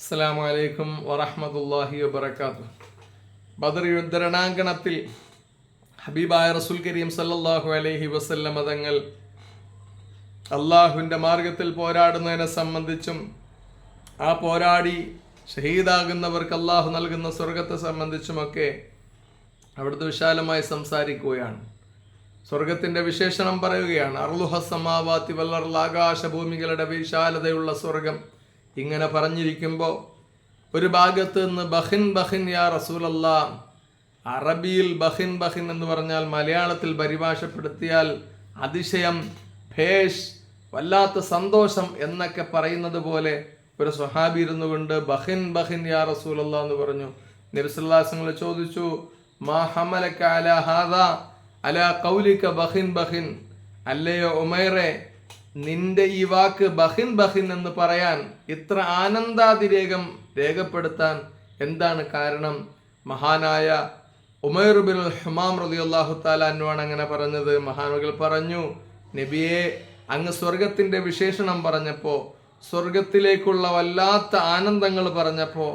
അസ്സലാമു അലൈക്കും വറഹ്മത്തുള്ളാഹി വബറകാതുഹു. ബദർ യുദ്ധരണാങ്കണത്തിൽ ഹബീബായ റസുൽ കരീം സല്ലാഹു അലൈഹി വസല്ലം തങ്ങൾ അള്ളാഹുവിന്റെ മാർഗത്തിൽ പോരാടുന്നതിനെ സംബന്ധിച്ചും ആ പോരാടി ഷഹീദാകുന്നവർക്ക് അള്ളാഹു നൽകുന്ന സ്വർഗത്തെ സംബന്ധിച്ചുമൊക്കെ അവിടുത്തെ വിശാലമായി സംസാരിക്കുകയാണ്. സ്വർഗത്തിന്റെ വിശേഷണം പറയുകയാണ്. അർലുഹ അർലുഹസമാവാത്തി വല്ലർ ആകാശഭൂമികളുടെ വിശാലതയുള്ള സ്വർഗം ഇങ്ങനെ പറഞ്ഞിരിക്കുമ്പോൾ ഒരു ഭാഗത്ത് നിന്ന് ബഹിൻ ബഹിൻ യാ റസൂലല്ല അറബിയിൽ ബഹിൻ ബഹിൻ എന്ന് പറഞ്ഞാൽ മലയാളത്തിൽ പരിഭാഷപ്പെടുത്തിയാൽ അതിശയം ഭേഷ് വല്ലാത്ത സന്തോഷം എന്നൊക്കെ പറയുന്നത് പോലെ ഒരു സ്വഹാബി ഇരുന്നു കൊണ്ട് ബഹിൻ ബഹിൻ യാ റസൂലല്ല എന്ന് പറഞ്ഞു. നിരസല്ലാസങ്ങൾ ചോദിച്ചു മാ അല ഹാദാ? അല കൗലിക്ക ബഹിൻ ബഹിൻ? അല്ലയോ ഉമൈറെ നിന്റെ ഈ വാക്ക് ബഹിൻ ബഹിൻ എന്ന് പറയാൻ ഇത്ര ആനന്ദാതിരേകം രേഖപ്പെടുത്താൻ എന്താണ് കാരണം? മഹാനായ ഉമൈർ ഹുമാം റതി അള്ളാഹു താലാനുവാണ് അങ്ങനെ പറഞ്ഞത്. മഹാനുകൾ പറഞ്ഞു നബിയെ അങ്ങ് സ്വർഗത്തിന്റെ വിശേഷണം പറഞ്ഞപ്പോൾ സ്വർഗത്തിലേക്കുള്ള വല്ലാത്ത ആനന്ദങ്ങൾ പറഞ്ഞപ്പോ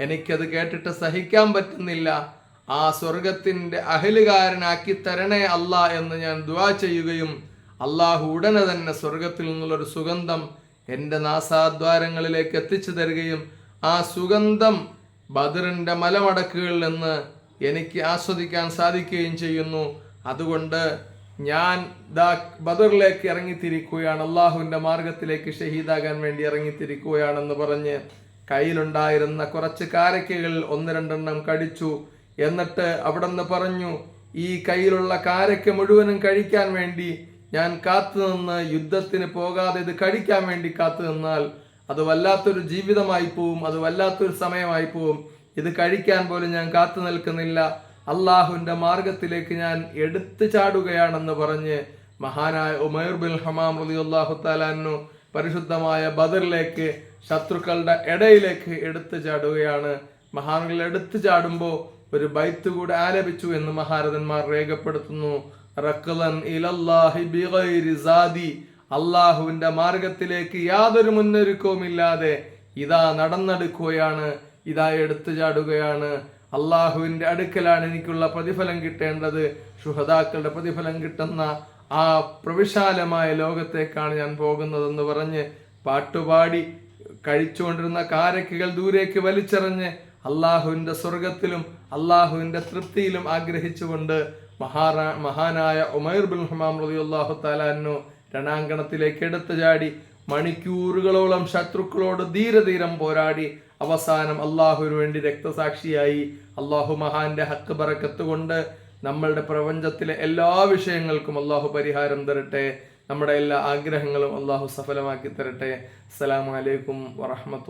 എനിക്കത് കേട്ടിട്ട് സഹിക്കാൻ പറ്റുന്നില്ല. ആ സ്വർഗത്തിന്റെ അഹലുകാരനാക്കി തരണേ അല്ല എന്ന് ഞാൻ ദുവാ ചെയ്യുകയും അള്ളാഹു ഉടനെ തന്നെ സ്വർഗത്തിൽ നിന്നുള്ളൊരു സുഗന്ധം എന്റെ നാസാദ്വാരങ്ങളിലേക്ക് എത്തിച്ചു തരികയും ആ സുഗന്ധം ബദറിന്റെ മലമടക്കുകളിൽ നിന്ന് എനിക്ക് ആസ്വദിക്കാൻ സാധിക്കുകയും ചെയ്യുന്നു. അതുകൊണ്ട് ഞാൻ ദാ ബദറിലേക്ക് ഇറങ്ങിത്തിരിക്കുകയാണ്. അള്ളാഹുവിന്റെ മാർഗത്തിലേക്ക് ഷഹീദാകാൻ വേണ്ടി ഇറങ്ങിത്തിരിക്കുകയാണെന്ന് പറഞ്ഞ് കയ്യിലുണ്ടായിരുന്ന കുറച്ച് കാരക്കകൾ ഒന്ന് രണ്ടെണ്ണം കടിച്ചു. എന്നിട്ട് അവിടെ നിന്ന് പറഞ്ഞു ഈ കയ്യിലുള്ള കാരക്ക മുഴുവനും കഴിക്കാൻ വേണ്ടി ഞാൻ കാത്തു നിന്ന് യുദ്ധത്തിന് പോകാതെ ഇത് കഴിക്കാൻ വേണ്ടി കാത്തു നിന്നാൽ അത് വല്ലാത്തൊരു ജീവിതമായി പോവും അത് വല്ലാത്തൊരു സമയമായി പോവും. ഇത് കഴിക്കാൻ പോലും ഞാൻ കാത്തു നിൽക്കുന്നില്ല. അള്ളാഹുവിന്റെ മാർഗത്തിലേക്ക് ഞാൻ എടുത്തു ചാടുകയാണെന്ന് പറഞ്ഞ് മഹാനായ ഉമൈർ ബിൻ ഹമാം റലി അള്ളാഹു താലാനു പരിശുദ്ധമായ ബദറിലേക്ക് ശത്രുക്കളുടെ ഇടയിലേക്ക് എടുത്തു ചാടുകയാണ്. മഹാനുകൾ എടുത്തു ചാടുമ്പോൾ ഒരു ബൈത്ത് കൂടെ ആലപിച്ചു എന്ന് മഹാരഥന്മാർ രേഖപ്പെടുത്തുന്നു. ഇലല്ലാഹി ബിഗൈരി സാദി. മാർഗത്തിലേക്ക് യാതൊരു മുന്നൊരുക്കവും ഇല്ലാതെ ഇതാ നടന്നെടുക്കുകയാണ് ഇതാ എടുത്തു ചാടുകയാണ്. അള്ളാഹുവിന്റെ അടുക്കലാണ് എനിക്കുള്ള പ്രതിഫലം കിട്ടേണ്ടത്. ഷുഹദാക്കളുടെ പ്രതിഫലം കിട്ടുന്ന ആ പ്രവിശാലമായ ലോകത്തേക്കാണ് ഞാൻ പോകുന്നതെന്ന് പറഞ്ഞ് പാട്ടുപാടി കഴിച്ചുകൊണ്ടിരുന്ന കാരക്കുകൾ ദൂരേക്ക് വലിച്ചെറിഞ്ഞ് അള്ളാഹുവിന്റെ സ്വർഗത്തിലും അള്ളാഹുവിന്റെ തൃപ്തിയിലും ആഗ്രഹിച്ചുകൊണ്ട് മഹാറാ മഹാനായ ഉമൈർ ബിൻ ഹമാം അള്ളാഹു താലാനു രണാങ്കണത്തിലേക്ക് എടുത്തു ചാടി മണിക്കൂറുകളോളം ശത്രുക്കളോട് ധീരധീരം പോരാടി അവസാനം അള്ളാഹുവിന് വേണ്ടി രക്തസാക്ഷിയായി അള്ളാഹു മഹാന്റെ ഹക്ക് ബറക്കത്ത് കൊണ്ട് നമ്മളുടെ പ്രപഞ്ചത്തിലെ എല്ലാ വിഷയങ്ങൾക്കും അള്ളാഹു പരിഹാരം തരട്ടെ. നമ്മുടെ എല്ലാ ആഗ്രഹങ്ങളും അള്ളാഹു സഫലമാക്കി തരട്ടെ. അസ്സലാമലൈക്കും വറഹമത്തു